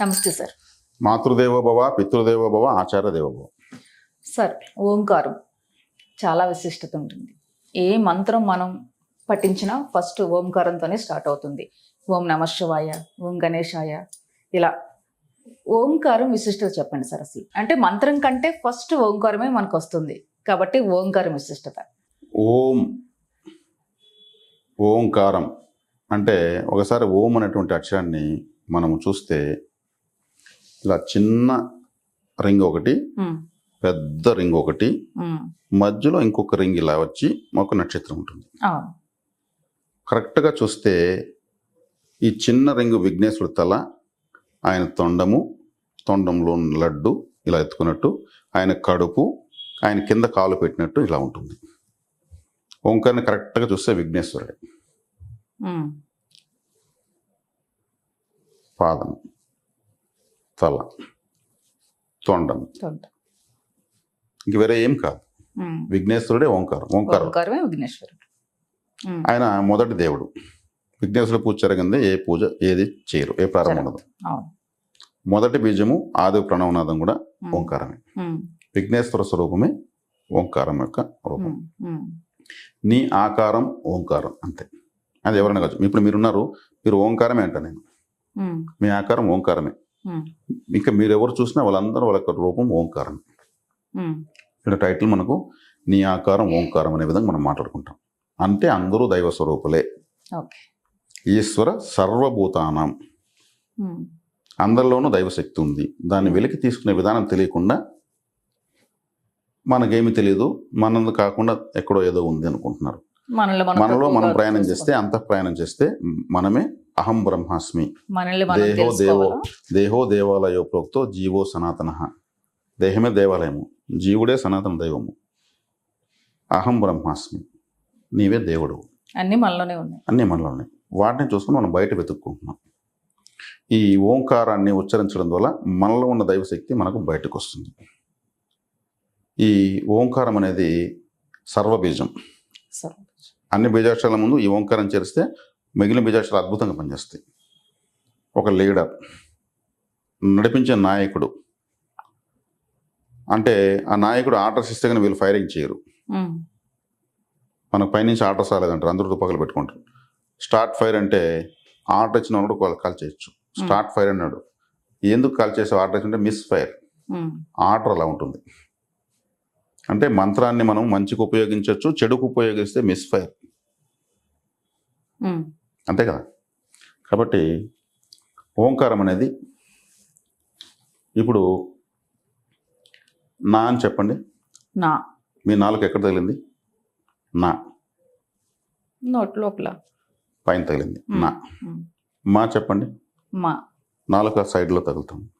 నమస్తే సార్. మాతృదేవో భవ పితృదేవో భవ ఆచార్య దేవో భవ. సార్ ఓంకారం చాలా విశిష్టత ఉంటుంది. ఏ మంత్రం మనం పఠించినా ఫస్ట్ ఓంకారంతోనే స్టార్ట్ అవుతుంది. ఓం నమ శివాయ ఓం గణేశాయ ఇలా ఓంకారం విశిష్టత చెప్పండి సార్ అసలు. అంటే మంత్రం కంటే ఫస్ట్ ఓంకారమే మనకు వస్తుంది. కాబట్టి ఓంకారం విశిష్టత. ఓం ఓంకారం అంటే ఒకసారి ఓం అనేటువంటి అక్షరాన్ని మనము చూస్తే ఇలా చిన్న రింగ్ ఒకటి పెద్ద రింగ్ ఒకటి మధ్యలో ఇంకొక రింగ్ ఇలా వచ్చి ఒక నక్షత్రం ఉంటుంది. కరెక్ట్గా చూస్తే ఈ చిన్న రింగు విఘ్నేశ్వరుడు తల ఆయన తొండము తొండంలో లడ్డు ఇలా ఎత్తుకున్నట్టు ఆయన కడుపు ఆయన కింద కాలు పెట్టినట్టు ఇలా ఉంటుంది. ఓంకారాన్ని కరెక్ట్గా చూస్తే విఘ్నేశ్వరుడే. ఉమ్, పాదం తల తొండం. ఇంక వేరే ఏం కాదు. విఘ్నేశ్వరుడే ఓంకారం ఓంకారం. విఘ్నేశ్వరుడు. ఆయన మొదటి దేవుడు. విఘ్నేశ్వరుడు పూజ జరగందే ఏ పూజ ఏది చేయరు ఏ ప్రారంభం ఉండదు. మొదటి బీజము ఆది ప్రణవనాదం కూడా ఓంకారమే. విఘ్నేశ్వర స్వరూపమే ఓంకారం యొక్క రూపం. నీ ఆకారం ఓంకారం అంతే. అది ఎవరైనా కావచ్చు. ఇప్పుడు మీరున్నారు మీరు ఓంకారమే అంట నేను. మీ ఆకారం ఓంకారమే. ఇంకా మీరు ఎవరు చూసినా వాళ్ళందరూ వాళ్ళ రూపం ఓంకారం. ఇక్కడ టైటిల్ మనకు నీ ఆకారం ఓంకారం అనే విధంగా మనం మాట్లాడుకుంటాం. అంటే అందరూ దైవ స్వరూపులే. ఈశ్వర సర్వభూతానం. అందరిలోనూ దైవశక్తి ఉంది. దాన్ని వెలికి తీసుకునే విధానం తెలియకుండా మనకేమి తెలియదు మనది కాకుండా ఎక్కడో ఏదో ఉంది అనుకుంటున్నారు. మనలో మనం ప్రయాణం చేస్తే అంత ప్రయాణం చేస్తే మనమే అహం బ్రహ్మాస్మి. దేహో దేవో దేహో దేవాలయో ప్రోక్తో జీవో సనాతన. దేహమే దేవాలయము. జీవుడే సనాతన దైవము. అహం బ్రహ్మాస్మి. నీవే దేవుడు. అన్ని మనలోనే ఉన్నాయి. అన్నీ మనలో ఉన్నాయి వాటిని చూసుకుని మనం బయట వెతుక్కుంటున్నాం. ఈ ఓంకారాన్ని ఉచ్చరించడం వల్ల మనలో ఉన్న దైవశక్తి మనకు బయటకు వస్తుంది ఈ ఓంకారం అనేది సర్వబీజం. సరే అన్ని బీజాక్షరాల ముందు ఈ ఓంకారం చేరిస్తే మిగిలిన బీజాక్షరాలు అద్భుతంగా పనిచేస్తాయి. ఒక లీడర్ నడిపించే నాయకుడు. అంటే ఆ నాయకుడు ఆర్డర్స్ ఇస్తే కానీ వీళ్ళు ఫైరింగ్ చేయరు. మనకు పైనుంచి ఆర్డర్స్ రాలేదంటారు. అందరూ తుపాకులు పెట్టుకుంటారు. స్టార్ట్ ఫైర్ అంటే ఆర్డర్ ఇచ్చిన వాడు కాల్ చేయొచ్చు. స్టార్ట్ ఫైర్ అన్నాడు. ఎందుకు కాల్ చేసే ఆర్డర్ ఇచ్చింటే మిస్ ఫైర్. ఆర్డర్ అలా ఉంటుంది. అంటే మంత్రాన్ని మనం మంచికి ఉపయోగించవచ్చు చెడుకు ఉపయోగిస్తే మిస్ ఫైర్. అంతే కదా? కాబట్టి ఓంకారం అనేది ఇప్పుడు నా అని చెప్పండి. నా. మీ నాలుగు ఎక్కడ తగిలింది? నా. నోట్ లోపల. పైన తగిలింది. నా. మా చెప్పండి. మా. నాలుక సైడ్లో తగులుతాం.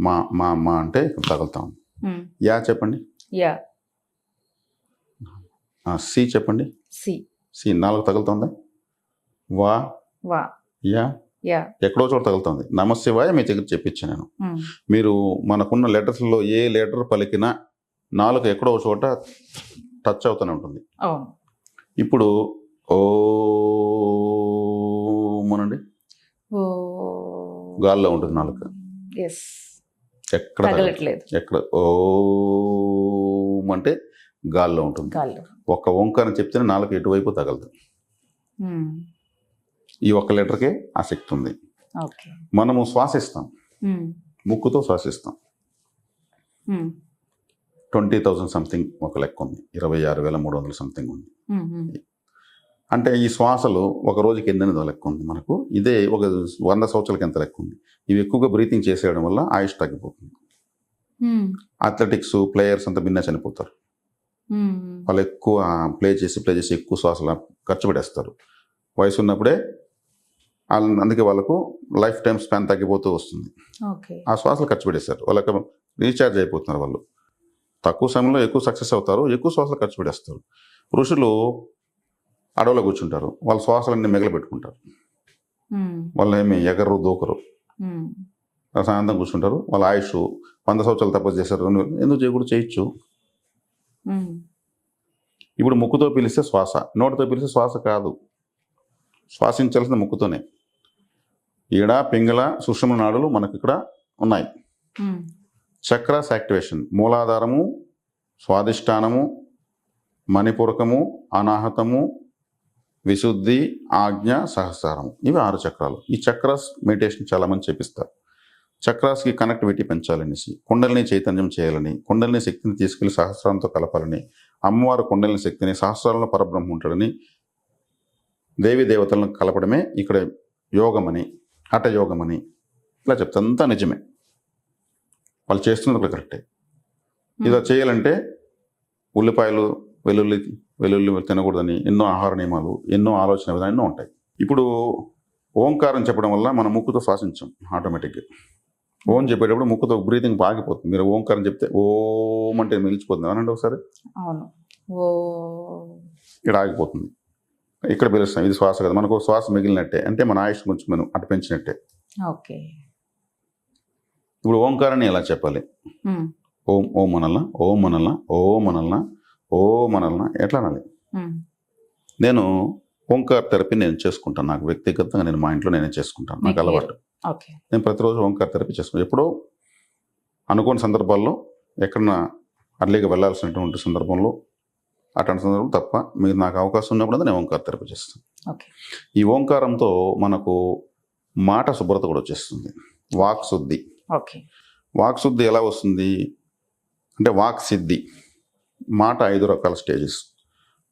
మా మా మా అంటే తగులుతాం. యా చెప్పండి. యా. సి చెప్పండి. సి. సి నాలుగు తగులుతుందా? వా వా. యా యా. ఎక్కడో చోట తగులుతుంది. నమశివాయ మీ దగ్గర చెప్పించాను నేను. మీరు మనకున్న లెటర్స్లో ఏ లెటర్ పలికినా నాలుగు ఎక్కడో చోట టచ్ అవుతూనే ఉంటుంది. ఇప్పుడు ఓ మనండి గాల్లో ఉంటుంది నాలుక. ఎక్కడ ఎక్కడ? ఓ అంటే గాల్లో ఉంటుంది. ఒక్క ఓంకారం చెప్తేనే నాలుగు ఎటువైపు తగలదు. ఈ ఒక్క లెటర్కే ఆ శక్తి ఉంది మనము శ్వాసిస్తాం. ముక్కుతో శ్వాసిస్తాం. ట్వంటీ థౌజండ్ సంథింగ్ ఒక లెక్క ఉంది. ఇరవై ఆరు వేల మూడు వందల సంథింగ్ ఉంది. అంటే ఈ శ్వాసలు ఒక రోజుకి ఎన్నెనిదో లెక్క ఉంది మనకు. ఇదే ఒక వంద సంవత్సరాలకి ఎంత లెక్క ఉంది? ఇవి ఎక్కువగా బ్రీతింగ్ చేసేయడం వల్ల ఆయుష్ తగ్గిపోతుంది. అథ్లెటిక్స్ ప్లేయర్స్ అంతా భిన్న చనిపోతారు. వాళ్ళు ఎక్కువ ప్లే చేసి ప్లే చేసి ఎక్కువ శ్వాసలు ఖర్చు పెట్టేస్తారు. వయసు ఉన్నప్పుడే వాళ్ళ- అందుకే వాళ్ళకు లైఫ్ టైం స్పాన్ తగ్గిపోతూ వస్తుంది. ఆ శ్వాసలు ఖర్చు పెట్టేస్తారు వాళ్ళకి రీఛార్జ్ అయిపోతున్నారు వాళ్ళు. తక్కువ సమయంలో ఎక్కువ సక్సెస్ అవుతారు ఎక్కువ శ్వాసలు ఖర్చు పెట్టేస్తారు. ఋషులు అడవిలో కూర్చుంటారు. వాళ్ళ శ్వాసలన్నీ మిగలబెట్టుకుంటారు వాళ్ళు ఏమి ఎగరు దూకరు. ప్రశాంతం కూర్చుంటారు. వాళ్ళ ఆయుష్ వంద సంవత్సరాలు తపస్సు చేశారు. ఎందుకు చేయకూడదు? చేయొచ్చు. ఇప్పుడు ముక్కుతో పిలిస్తే శ్వాస నోటితో పిలిస్తే శ్వాస కాదు. శ్వాసించాల్సిన ముక్కుతోనే. ఈడ పింగళ సుషుమ్న నాడులు మనకు ఇక్కడ ఉన్నాయి చక్రాస్ యాక్టివేషన్ మూలాధారము స్వాదిష్టానము మణిపూరకము అనాహతము విశుద్ధి ఆజ్ఞ సహస్రారము. ఇవి ఆరు చక్రాలు. ఈ చక్రాస్ మెడిటేషన్ చాలా మంది చేపిస్తారు. చక్రాస్కి కనెక్టివిటీ పెంచాలనేసి కుండలిని చైతన్యం చేయాలని కుండలిని శక్తిని తీసుకెళ్ళి సహస్రాలతో కలపాలని అమ్మవారు కుండలిని శక్తిని సహస్రాలలో పరబ్రహ్మ ఉంటాడని దేవి దేవతలను కలపడమే ఇక్కడ యోగమని హఠ యోగమని ఇలా చెప్తే అంతా నిజమే. వాళ్ళు చేస్తున్నది కూడా కరెక్టే. ఇలా చేయాలంటే ఉల్లిపాయలు వెల్లుల్లి వెల్లుల్లి తినకూడదని ఎన్నో ఆహార నియమాలు ఎన్నో ఆలోచన విధానం ఎన్నో ఉంటాయి. ఇప్పుడు ఓంకారం చెప్పడం వల్ల మనం ముక్కుతో శ్వాసించాం ఆటోమేటిక్గా. ఓం చెప్పేటప్పుడు ముక్కుతో బ్రీతింగ్ బాగిపోతుంది. మీరు ఓంకారం చెప్తే ఓం అంటే మిగిలిచిపోతుంది. అనండి ఒకసారి? అవును. ఓ ఇక్కడ ఆగిపోతుంది ఇక్కడ పిలుస్తాం ఇది శ్వాస కదా. మనకు శ్వాస మిగిలినట్టే. అంటే మన ఆయుష్ కొంచెం మనం అటు పెంచినట్టే ఓకే. ఇప్పుడు ఓంకారాన్ని ఎలా చెప్పాలి? ఓం ఓం అనల్నా ఓం అనల్నా ఓం అనల్నా ఓం అనల్నా ఎట్లా అనాలి? నేను ఓంకార్ థెరపీ నేను చేసుకుంటాను. నాకు వ్యక్తిగతంగా నేను మా ఇంట్లో నేనే చేసుకుంటాను. నాకు అలవాటు. నేను ప్రతిరోజు ఓంకార్ థెరపీ చేసుకుంటాను. ఎప్పుడో అనుకోని సందర్భాల్లో ఎక్కడన్నా అర్లీగా వెళ్ళాల్సినటువంటి సందర్భంలో అటువంటి సందర్భం తప్ప మీరు నాకు అవకాశం ఉన్నప్పుడు నేను ఓంకార్ థెరపీ చేస్తాను. ఈ ఓంకారంతో మనకు మాట శుభ్రత కూడా వచ్చేస్తుంది. వాక్ శుద్ధి. ఓకే. వాక్ శుద్ధి ఎలా వస్తుంది? అంటే వాక్ సిద్ధి. మాట ఐదు రకాల స్టేజెస్.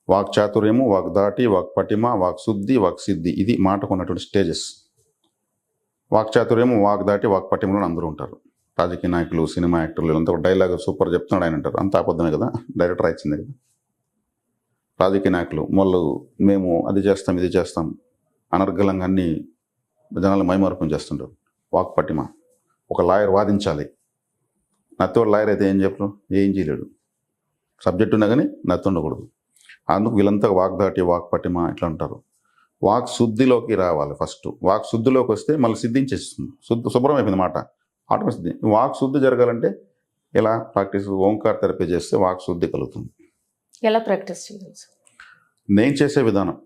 వాక్ చాతుర్యము వాక్ దాటి వాక్ పటిమ వాక్ శుద్ధి వాక్ సిద్ధి. ఇది మాటకు ఉన్నటువంటి స్టేజెస్. వాక్ చాతుర్యము వాక్ దాటి వాక్ పటిమలో అందరూ ఉంటారు. రాజకీయ నాయకులు సినిమా యాక్టర్లు అంతా డైలాగ్ సూపర్ చెప్తున్నాడు ఆయన అంటారు. అంత అబద్ధమే కదా? డైరెక్టర్ రాయించింది కదా? రాజకీయ నాయకులు వాళ్ళు మేము అది చేస్తాం ఇది చేస్తాం అనర్గళంగా అన్ని జనాలు మైమార్పం చేస్తుంటారు. వాక్ పటిమ. ఒక లాయర్ వాదించాలి. నత్తోడు లాయర్ అయితే ఏం చెప్పరు ఏం చేయలేడు. సబ్జెక్ట్ ఉన్నా కానీ నత్తి ఉండకూడదు. అందుకు వీళ్ళంతా వాక్ దాటి వాక్ పట్టిమ ఇట్లా ఉంటారు వాక్ శుద్ధిలోకి రావాలి ఫస్ట్. వాక్ శుద్ధిలోకి వస్తే మళ్ళీ సిద్ధించేస్తుంది. శుద్ధ శుభ్రం అయిపోయింది మాట. ఆటోమేటిక్ సిద్ధి వాక్ శుద్ధి జరగాలంటే ఇలా ప్రాక్టీస్ ఓంకార్ థెరపీ చేస్తే వాక్ శుద్ధి కలుగుతుంది. ఎలా ప్రాక్టీస్ చేయాలి నేను చేసే విధానం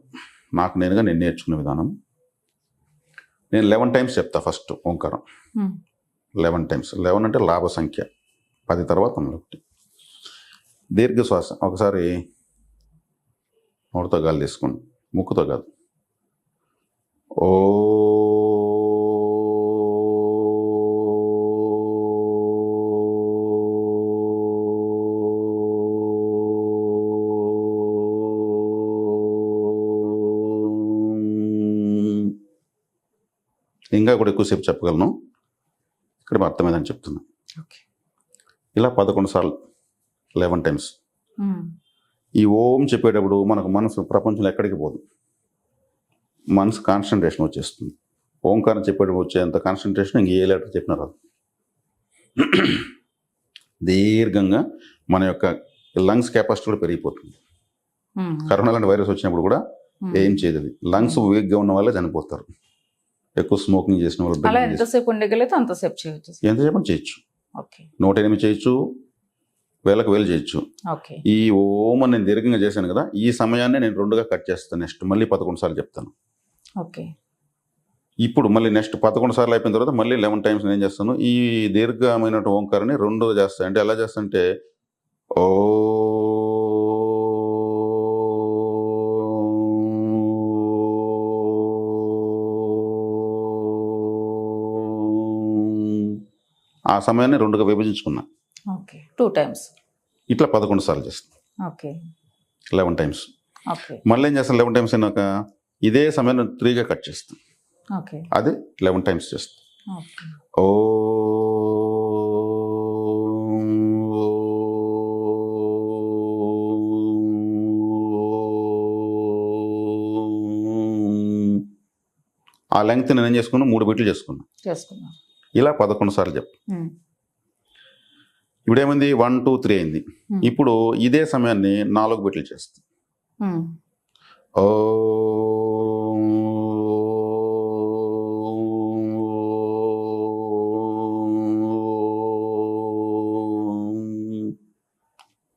నాకు నేనుగా నేను నేర్చుకునే విధానం. నేను లెవెన్ టైమ్స్ చెప్తా ఫస్ట్ ఓంకారం. లెవెన్ టైమ్స్ లెవెన్ అంటే లాభ సంఖ్య. పది తర్వాత ఒకటి దీర్ఘ శ్వాస. ఒకసారి నోటితో గాలి తీసుకోండి. ముక్కుతో కాదు. ఓ ఇంకా కూడా ఎక్కువసేపు చెప్పగలను. ఇక్కడ అర్థమైందని చెప్తున్నా. ఓకే. ఇలా పదకొండు సార్లు లెవెన్ టైమ్స్. ఈ ఓం చెప్పేటప్పుడు మనకు మనసు ప్రపంచంలో ఎక్కడికి పోదు. మనసు కాన్సన్ట్రేషన్ వచ్చేస్తుంది. ఓంకారం చెప్పేటప్పుడు వచ్చేంత కాన్సన్ట్రేషన్ ఇంక ఏ లెటర్ చెప్పినా రాదు. దీర్ఘంగా మన యొక్క లంగ్స్ కెపాసిటీ కూడా పెరిగిపోతుంది. కరోనా లాంటి వైరస్ వచ్చినప్పుడు కూడా. ఏం చేయదు లంగ్స్ వీక్గా ఉన్న వాళ్ళే చనిపోతారు. ఎక్కువ స్మోకింగ్ చేసిన వాళ్ళు అలా ఎంతసేపు ఉండగలిగితే అంతసేపు చేయొచ్చు నూట ఎనిమిది చేయొచ్చు. వేలకు వేలు చేయొచ్చు. ఈ ఓం అని నేను దీర్ఘంగా చేశాను కదా ఈ సమయాన్ని నేను రెండుగా కట్ చేస్తాను నెక్స్ట్ మళ్ళీ పదకొండు సార్లు చెప్తాను. ఓకే. ఇప్పుడు మళ్ళీ నెక్స్ట్ పదకొండు సార్లు అయిపోయిన తర్వాత మళ్ళీ లెవెన్ టైమ్స్ నేను చేస్తాను ఈ దీర్ఘమైన ఓంకారాన్ని రెండు చేస్తాను అంటే ఎలా చేస్తానంటే ఓ ఆ సమయాన్ని రెండుగా విభజించుకున్నా. ఓకే. Two times. ఇట్లా పదకొండు సార్లు చేస్తాను ఓకే. Eleven times. మళ్ళీ ఏం చేస్తాను? లెవెన్ టైమ్స్ అయినాక ఇదే సమయాన్ని త్రీగా కట్ చేస్తాను ఓకే. అది లెవెన్ టైమ్స్ చేస్తాను ఓ ఆ లెంగ్త్ నేను ఏం చేసుకున్నా? మూడు బిట్లు చేసుకున్నా. చేసుకుందాం ఇలా పదకొండు సార్లు చెప్పు. ఇప్పుడు ఏమైంది వన్ టూ త్రీ అయింది. ఇప్పుడు ఇదే సమయాన్ని నాలుగు బిట్లు చేస్తాను ఉమ్, ఓ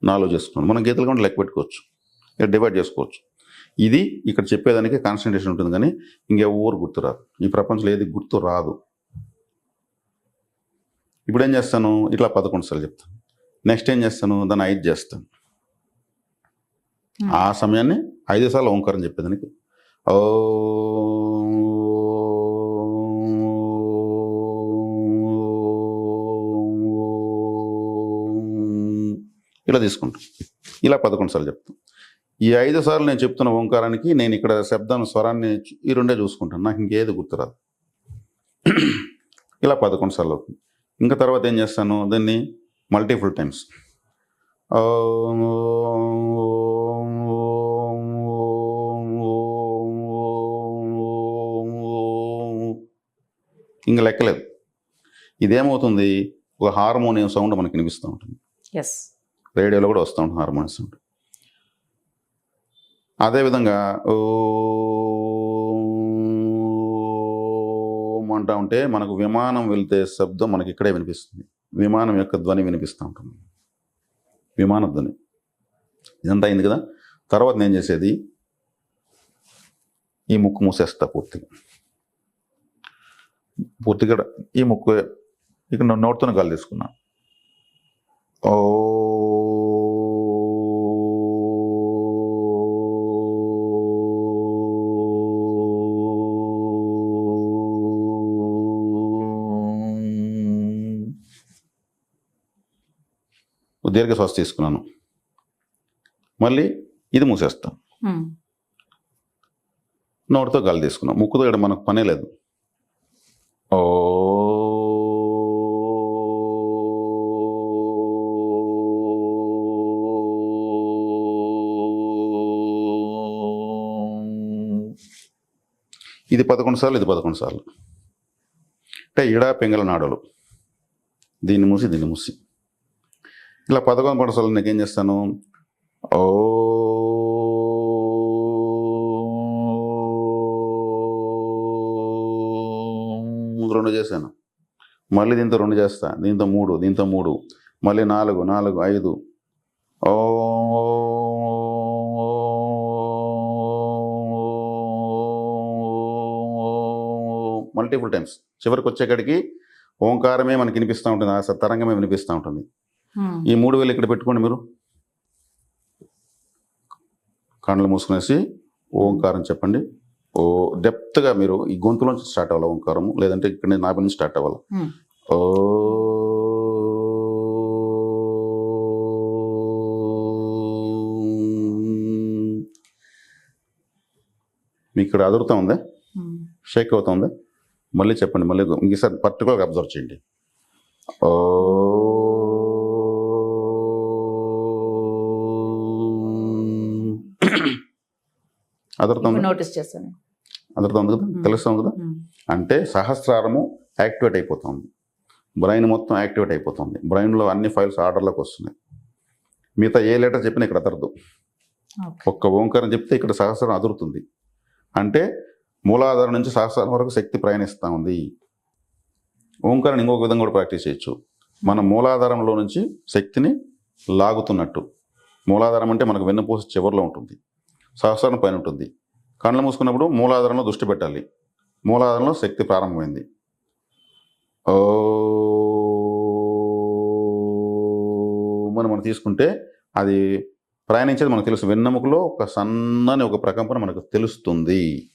నాలుగు చేసుకున్నాం. మనం గీతలు కూడా లెక్క పెట్టుకోవచ్చు. ఇక్కడ డివైడ్ చేసుకోవచ్చు. ఇది ఇక్కడ చెప్పేదానికి కాన్సన్ట్రేషన్ ఉంటుంది కానీ ఇంకెవరు గుర్తు రాదు. ఈ ప్రపంచంలో ఏది గుర్తు రాదు. ఇప్పుడు ఏం చేస్తాను? ఇట్లా పదకొండు సార్లు చెప్తాను. నెక్స్ట్ ఏం చేస్తాను? దాన్ని ఐదు చేస్తాను. ఆ సమయాన్ని ఐదు సార్లు ఓంకారం చెప్పేదానికి. ఓ ఇలా తీసుకుంటాం. ఇలా పదకొండు సార్లు చెప్తాం. ఈ ఐదు సార్లు నేను చెప్తున్న ఓంకారానికి నేను ఇక్కడ శబ్దాన్ని స్వరాన్ని ఈ రెండే చూసుకుంటాను. నాకు ఇంకేది గుర్తురాదు. ఇలా పదకొండు సార్లు అవుతుంది. ఇంకా తర్వాత ఏం చేస్తాను? దాన్ని మల్టిపుల్ టైమ్స్ ఇంకా లెక్కలేదు. ఇదేమవుతుంది? ఒక హార్మోనియం సౌండ్ మనకి వినిపిస్తూ ఉంటుంది. ఎస్ రేడియోలో కూడా వస్తూ ఉంటుంది హార్మోనియం సౌండ్. అదేవిధంగా ఓం అంటా ఉంటే మనకు విమానం వెళ్తే శబ్దం మనకి ఇక్కడే వినిపిస్తుంది. విమానం యొక్క ధ్వని వినిపిస్తూ ఉంటుంది. విమాన ధ్వని. ఇదంతా అయింది కదా? తర్వాత నేను చేసేది ఈ ముక్కు మూసేస్తా పూర్తిగా. పూర్తిగా ఈ ముక్కు ఇక్కడ నోటితోనే గాలి తీసుకున్నా. ఓ దీర్ఘ శ్వాస తీసుకున్నాను. మళ్ళీ ఇది మూసేస్తాం. నోటితో గాలి తీసుకున్నాం. ముక్కుతో ఇక్కడ మనకు పనే లేదు. ఓ ఇది పదకొండు సార్లు ఇది పదకొండు సార్లు. అంటే ఇడా పింగళ నాడలు. దీన్ని మూసి దీన్ని మూసి. ఇలా పదకొండు పదకొండు సార్లు నేను ఏం చేస్తాను? ఓ రెండు చేశాను. మళ్ళీ దీంతో రెండు చేస్తా. దీంతో మూడు దీంతో మూడు. మళ్ళీ నాలుగు నాలుగు ఐదు. ఓ మల్టిపుల్ టైమ్స్. చివరికి వచ్చేకాడికి ఓంకారమే మనకి వినిపిస్తూ ఉంటుంది. ఆ తరంగమే వినిపిస్తూ ఉంటుంది. ఈ మూడు వేలు ఇక్కడ పెట్టుకోండి మీరు? కళ్ళు మూసుకునేసి ఓంకారం చెప్పండి. ఓ డెప్త్గా మీరు ఈ గొంతులోంచి స్టార్ట్ అవ్వాలి ఓంకారము? లేదంటే ఇక్కడ నాభి నుంచి స్టార్ట్ అవ్వాలి. ఓ మీకు ఇక్కడ అదురుతా ఉందా? షేక్ అవుతుందా మళ్ళీ చెప్పండి మళ్ళీ ఇంకోసారి పర్టికులర్గా అబ్జర్వ్ చేయండి. ఓ నోటీస్ అదురుతుంది కదా? తెలుస్తుంది కదా? అంటే సహస్రారము యాక్టివేట్ అయిపోతుంది. బ్రెయిన్ మొత్తం యాక్టివేట్ అయిపోతుంది. బ్రెయిన్లో అన్ని ఫైల్స్ ఆర్డర్లోకి వస్తున్నాయి. మిగతా ఏ లెటర్ చెప్పినా ఇక్కడ అదరదు. ఒక్క ఓంకారం చెప్తే ఇక్కడ సహస్రం అదురుతుంది. అంటే మూలాధారం నుంచి సహస్రం వరకు శక్తి ప్రయాణిస్తూ ఉంది. ఓంకారం ఇంకొక విధంగా కూడా ప్రాక్టీస్ చేయొచ్చు. మన మూలాధారంలో నుంచి శక్తిని లాగుతున్నట్టు. మూలాధారం అంటే మనకు వెన్నుపూస చివరిలో ఉంటుంది. సహస్రం పైన ఉంటుంది కళ్ళు మూసుకున్నప్పుడు మూలాధారంలో దృష్టి పెట్టాలి. మూలాధారంలో శక్తి ప్రారంభమైంది. ఓ మనం మనం తీసుకుంటే అది ప్రయాణించేది మనకు తెలుసు. వెన్నెముకలో ఒక సన్నని ఒక ప్రకంపన మనకు తెలుస్తుంది.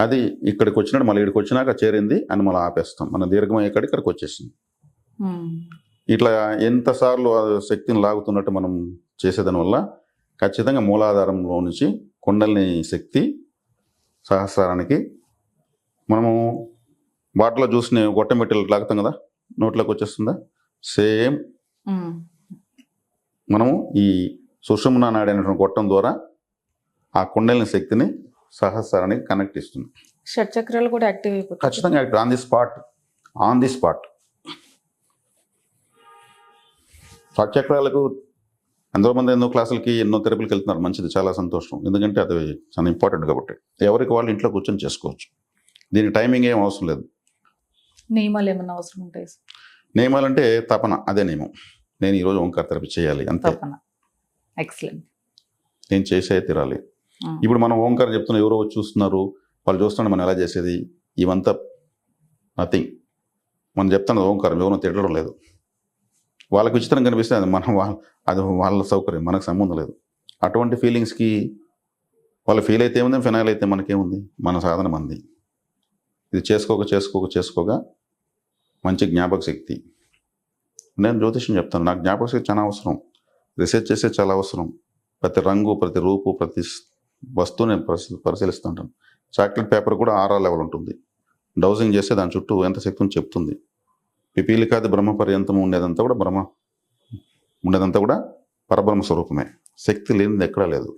అది ఇక్కడికి వచ్చినట్టు మళ్ళీ ఇక్కడికి వచ్చినాక చేరింది అని మళ్ళీ ఆపేస్తాం. మన దీర్ఘం ఎక్కడికి ఇక్కడికి వచ్చేసింది. ఇట్లా ఎంతసార్లు ఆ శక్తిని లాగుతున్నట్టు మనం చేసేదాని వల్ల ఖచ్చితంగా మూలాధారంలో నుంచి కుండలిని శక్తి సహస్రానికి మనము వాటిలో చూసిన గొట్టమెట్టెలు లాగుతాం కదా నోట్లోకి వచ్చేస్తుందా? సేమ్ మనము ఈ సుషుమ్న నాడి అనేటువంటి గొట్టం ద్వారా ఆ కుండలిని శక్తిని సహస్రానికి కనెక్ట్ ఇస్తుంది షట్ చక్రాలు కూడా యాక్టివ్ అయిపోతాయి. ఖచ్చితంగా on the spot on the spot చక్రాలకు ఎంతో మంది ఎన్నో క్లాసులకి ఎన్నో థెరపీలకు వెళ్తున్నారు. మంచిది చాలా సంతోషం. ఎందుకంటే అది చాలా ఇంపార్టెంట్ కాబట్టి. ఎవరికి వాళ్ళు ఇంట్లో కూర్చొని చేసుకోవచ్చు. దీని టైమింగ్ ఏం అవసరం లేదు. నియమాలు ఏమన్నా అవసరం ఉంటాయి సార్? నియమాలంటే తపన. అదే నియమం. నేను ఈరోజు ఓంకార థెరపీ చేయాలి. అంతే. ఎక్సలెంట్ నేను చేసే తీరాలి. ఇప్పుడు మనం ఓంకారం చెప్తున్నా. ఎవరో వచ్చి చూస్తున్నారు. వాళ్ళు చూస్తున్నారు మనం ఎలా చేసేది. ఇవంతా నథింగ్ మనం చెప్తున్నది ఓంకారం. ఎవరో తిట్టడం లేదు. వాళ్ళకి విచిత్రం కనిపిస్తే అది మనం వాళ్ళ అది వాళ్ళ సౌకర్యం మనకు సంబంధం లేదు. అటువంటి ఫీలింగ్స్కి వాళ్ళు ఫీల్ అయితే ఏముంది ఫినాయిల్ అయితే మనకేముంది? మన సాధన మంది ఇది చేసుకోక చేసుకోక చేసుకోగా మంచి జ్ఞాపక శక్తి. నేను జ్యోతిష్యం చెప్తాను. నాకు జ్ఞాపక శక్తి చాలా అవసరం. రీసెర్చ్ చేసే చాలా అవసరం. ప్రతి రంగు ప్రతి రూపు ప్రతి వస్తువు నేను పరిశీ పరిశీలిస్తుంటాను చాక్లెట్ పేపర్ కూడా ఆర్ఆర్ లెవెల్ ఉంటుంది. డౌజింగ్ చేస్తే దాని చుట్టూ ఎంత శక్తి చెప్తుంది. పిపీలికాది బ్రహ్మ పర్యంతం ఉండేదంతా కూడా బ్రహ్మ ఉండేదంతా కూడా పరబ్రహ్మ స్వరూపమే. శక్తి లేనిది ఎక్కడా లేదు.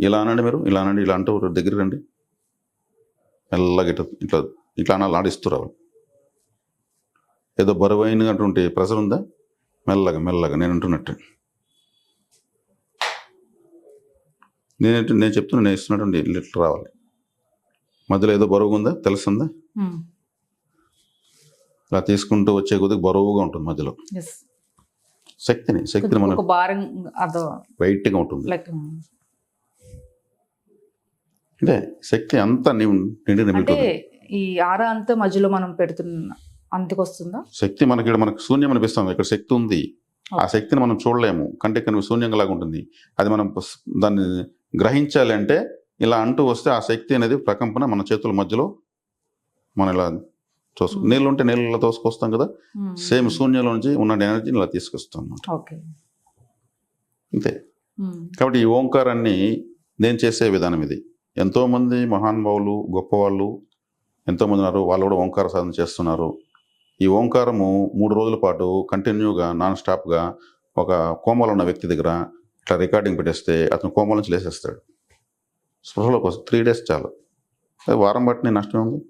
ఇలా అనండి మీరు ఇలా అనండి ఇలా అంటూ దగ్గర రండి. మెల్లగా ఇట్లా ఇట్లా ఇట్లా అనాలి ఆడిస్తురావు ఏదో బరువైన అటువంటి ప్రెషర్ ఉందా? మెల్లగా మెల్లగా నేను అంటున్నట్టు. నేను నేను చెప్తున్నా నేను ఇస్తున్నటువంటి ఇట్లా రావాలి. మధ్యలో ఏదో బరువు ఉందా? తెలుస్తుందా? ఇలా తీసుకుంటూ వచ్చే కొద్దిగా బరువుగా ఉంటుంది మధ్యలో. Yes. శక్తిని శక్తిని మనం వెయిట్గా ఉంటుంది. అంటే శక్తి అంతా నిండి అంటే నిండుతుంది ఈ ఆర అంతా మధ్యలో మనం పెడుతున్న అంతకు వస్తుందా? శక్తి మనకి ఇక్కడ మనకు శూన్యం అనిపిస్తుంది. ఇక్కడ శక్తి ఉంది. ఆ శక్తిని మనం చూడలేము. కంటే కనుక శూన్యంగా లాగా ఉంటుంది. అది మనం దాన్ని గ్రహించాలి అంటే ఇలా అంటూ వస్తే ఆ శక్తి అనేది ప్రకంపన మన చేతుల మధ్యలో మనం ఇలా తోసు. నీళ్ళు ఉంటే నీళ్ళలో తోసుకొస్తాం కదా. సేమ్ శూన్యంలో నుంచి ఉన్న ఎనర్జీని ఇలా తీసుకొస్తాం అన్నమాట. అంతే. కాబట్టి ఈ ఓంకారాన్ని నేను చేసే విధానం ఇది. ఎంతోమంది మహానుభావులు గొప్పవాళ్ళు ఎంతోమంది ఉన్నారు వాళ్ళు కూడా ఓంకార సాధన చేస్తున్నారు. ఈ ఓంకారము మూడు రోజుల పాటు కంటిన్యూగా నాన్ స్టాప్గా ఒక కోమలో ఉన్న వ్యక్తి దగ్గర ఇట్లా రికార్డింగ్ పెట్టేస్తే అతను కోమల నుంచి లేసేస్తాడు. స్పృహలో కోసం త్రీ డేస్ చాలు. వారం బట్టి నష్టం ఉంది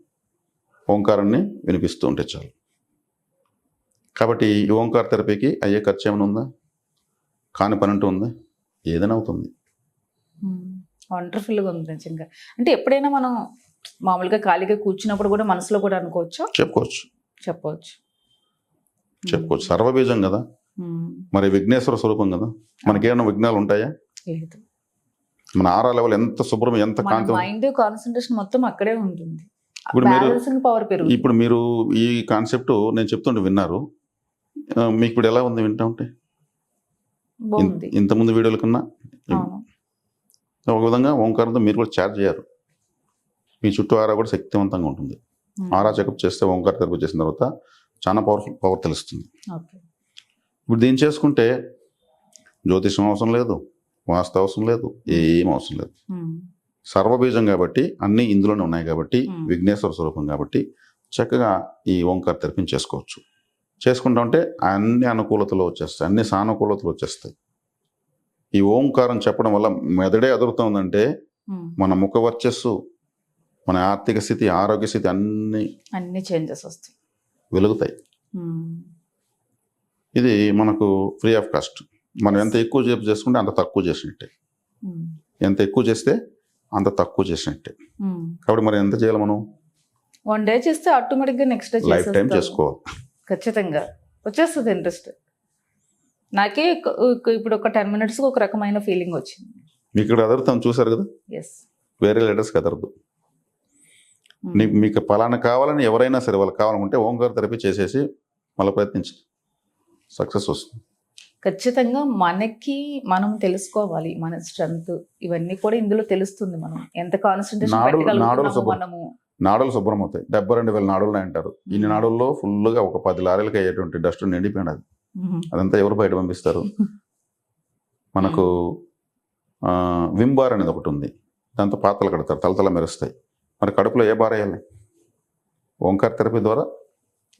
ఓంకారాన్ని వినిపిస్తూ ఉంటే చాలు. కాబట్టి ఈ ఓంకార థెరపీకి అయ్యే ఖర్చు ఏమైనా ఉందా? కాని పని అంటూ ఉందా? ఏదైనా అవుతుంది. వండర్ఫుల్గా ఉంది నిజంగా. అంటే ఎప్పుడైనా మనం మామూలుగా ఖాళీగా కూర్చున్నప్పుడు కూడా మనసులో కూడా అనుకోవచ్చు? చెప్పుకోవచ్చు. చెప్పవచ్చు. చెప్పుకోవచ్చు. సర్వబీజం కదా. మరి విఘ్నేశ్వర స్వరూపం కదా? మనకేమైనా విఘ్నాలు ఉంటాయా? లేదు. మన ఆరా లెవెల్ ఎంత శుభ్రం ఎంత కాంతి మైండ్ కాన్సన్ట్రేషన్ మొత్తం అక్కడే ఉంటుంది. ఇప్పుడు మీరు- పవర్ పెరుగుతుంది. ఇప్పుడు మీరు ఈ కాన్సెప్ట్ నేను చెప్తుంటే విన్నారు. మీకు ఇప్పుడు ఎలా ఉంది వింటా ఉంటే? బాగుంది. ఇంత ముందు వీడియోల కన్నా? ఒక విధంగా ఓంకారంతో మీరు కూడా చార్జ్ చేయరు మీ చుట్టూ ఆరా కూడా శక్తివంతంగా ఉంటుంది. ఆరా చెకప్ చేస్తే ఓంకార తెరపు చేసిన తర్వాత చాలా పవర్ఫుల్ పవర్ తెలుస్తుంది. ఇప్పుడు దీన్ని చేసుకుంటే జ్యోతిషం అవసరం లేదు వాస్తు అవసరం లేదు ఏం అవసరం లేదు. సర్వబీజం కాబట్టి అన్నీ ఇందులోనే ఉన్నాయి కాబట్టి. విఘ్నేశ్వర స్వరూపం కాబట్టి చక్కగా ఈ ఓంకార తెరపిని చేసుకోవచ్చు చేసుకుంటా ఉంటే అన్ని అనుకూలతలు వచ్చేస్తాయి అన్ని సానుకూలతలు వచ్చేస్తాయి ఈ ఓంకారం చెప్పడం వల్ల మెదడే అదురుతుందంటే. మన ముఖ వర్చస్సు మన ఆర్థిక స్థితి ఆరోగ్య స్థితి అన్నీ అన్ని చేంజెస్ వస్తాయి వెలుగుతాయి. ఇది మనకు ఫ్రీ ఆఫ్ కాస్ట్ మనం ఎంత ఎక్కువ చేపు చేసుకుంటే అంత తక్కువ చేసినట్టే. ఎంత ఎక్కువ చేస్తే అంత తక్కువ చేసినట్టే. కాబట్టి మరి ఎంత చేయాలి మనం? వన్ డే చేస్తే ఆటోమేటిక్గా నెక్స్ట్ డే లైఫ్ టైం. చేసుకోవాలి. ఖచ్చితంగా. వచ్చేస్తుంది ఇంట్రెస్ట్ నాకే ఇప్పుడు ఒక టెన్ మినిట్స్ ఒక రకమైన ఫీలింగ్ వచ్చింది. మీకు ఇక్కడ అదర్థం చూసారు కదా? ఎస్ వేరే లెటర్స్కి అదరదు. నీ- మీకు పలానా కావాలని ఎవరైనా సరే వాళ్ళకి కావాలనుకుంటే ఓంకార థెరపీ చేసేసి మళ్ళీ ప్రయత్నించి సక్సెస్ వస్తుంది. ఖచ్చితంగా మనకి మనం తెలుసుకోవాలి మన స్ట్రెంగ్త్. ఇవన్నీ కూడా ఇందులో తెలుస్తుంది మనం. ఎంత కాన్సన్ట్రేషన్. మనము. నాడులు శుభ్రం అవుతాయి. డెబ్బై రెండు వేల నాడులు అంటారు ఇన్ని. నాడుల్లో ఫుల్గా ఒక పది లారీలకి అయ్యేటువంటి డస్ట్ నిండిపోయినది అది. అదంతా ఎవరు బయట పంపిస్తారు? మనకు ఆ, విమ్ బార్ అనేది ఒకటి ఉంది. దాంతో పాతలు కడతారు. తలతల మెరుస్తాయి. మరి కడుపులో ఏ బార్ వేయాలి? ఓంకార థెరపీ ద్వారా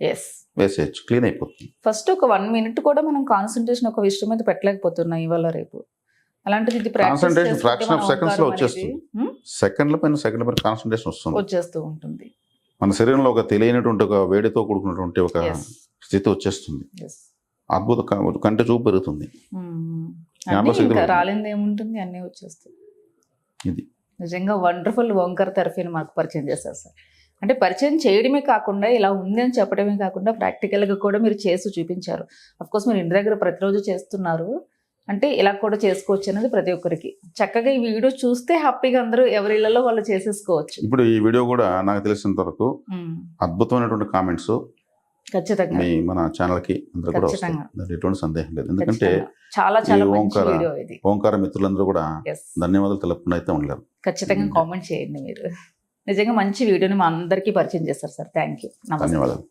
వేసేయచ్చు క్లీన్ అయిపోతుంది. ఫస్ట్ ఒక వన్ మినిట్ కూడా మనం కాన్సన్ట్రేషన్ ఒక విషయం మీద పెట్టలేకపోతున్నాం ఇవాళ రేపు. అలాంటిది ఇది fraction of మన seconds లో వచ్చేస్తుంది. సెకండ్ల పైన సెకండ్ల పైన కాన్సన్ట్రేషన్ వస్తుంది. వచ్చేస్తూ ఉంటుంది. మన శరీరంలో ఒక తెలియనటువంటి ఒక వేడితో కూడుకున్నటువంటి ఒక. స్థితి వచ్చేస్తుంది. అద్భుత కంటి చూపు పెరుగుతుంది. రాలింది ఏముంటుంది? అన్నీ వచ్చేస్తాయి. ఇది. నిజంగా వండర్ఫుల్ ఓంకార్ థెరపీని మాకు పరిచయం చేశారు సార్. అంటే పరిచయం చేయడమే కాకుండా ఇలా ఉంది అని చెప్పడమే కాకుండా ప్రాక్టికల్గా కూడా మీరు చేసి చూపించారు. కోర్స్ మీరు ఇంటి దగ్గర ప్రతిరోజు చేస్తున్నారు. అంటే ఇలా కూడా చేసుకోవచ్చు అనేది ప్రతి ఒక్కరికి. చక్కగా ఈ వీడియో చూస్తే హ్యాపీగా అందరూ ఎవరి ఇళ్ళలో వాళ్ళు చేసేసుకోవచ్చు. ఇప్పుడు ఈ వీడియో కూడా నాకు తెలిసినంత వరకు అద్భుతమైనటువంటి కామెంట్స్ ఖచ్చితంగా. మీ మన ఛానల్కి అందరూ కూడా ఎటువంటి సందేహం లేదు. ఎందుకంటే. చాలా చాలా ఓంకార ఓంకార మిత్రులందరూ కూడా ధన్యవాదాలు తెలపకుండా అయితే ఉండలేరు. ఖచ్చితంగా. కామెంట్ చేయండి మీరు. నిజంగా మంచి వీడియోని మా అందరికీ పరిచయం చేస్తారు సార్. థ్యాంక్ యూ నమస్తే. ధన్యవాదాలు.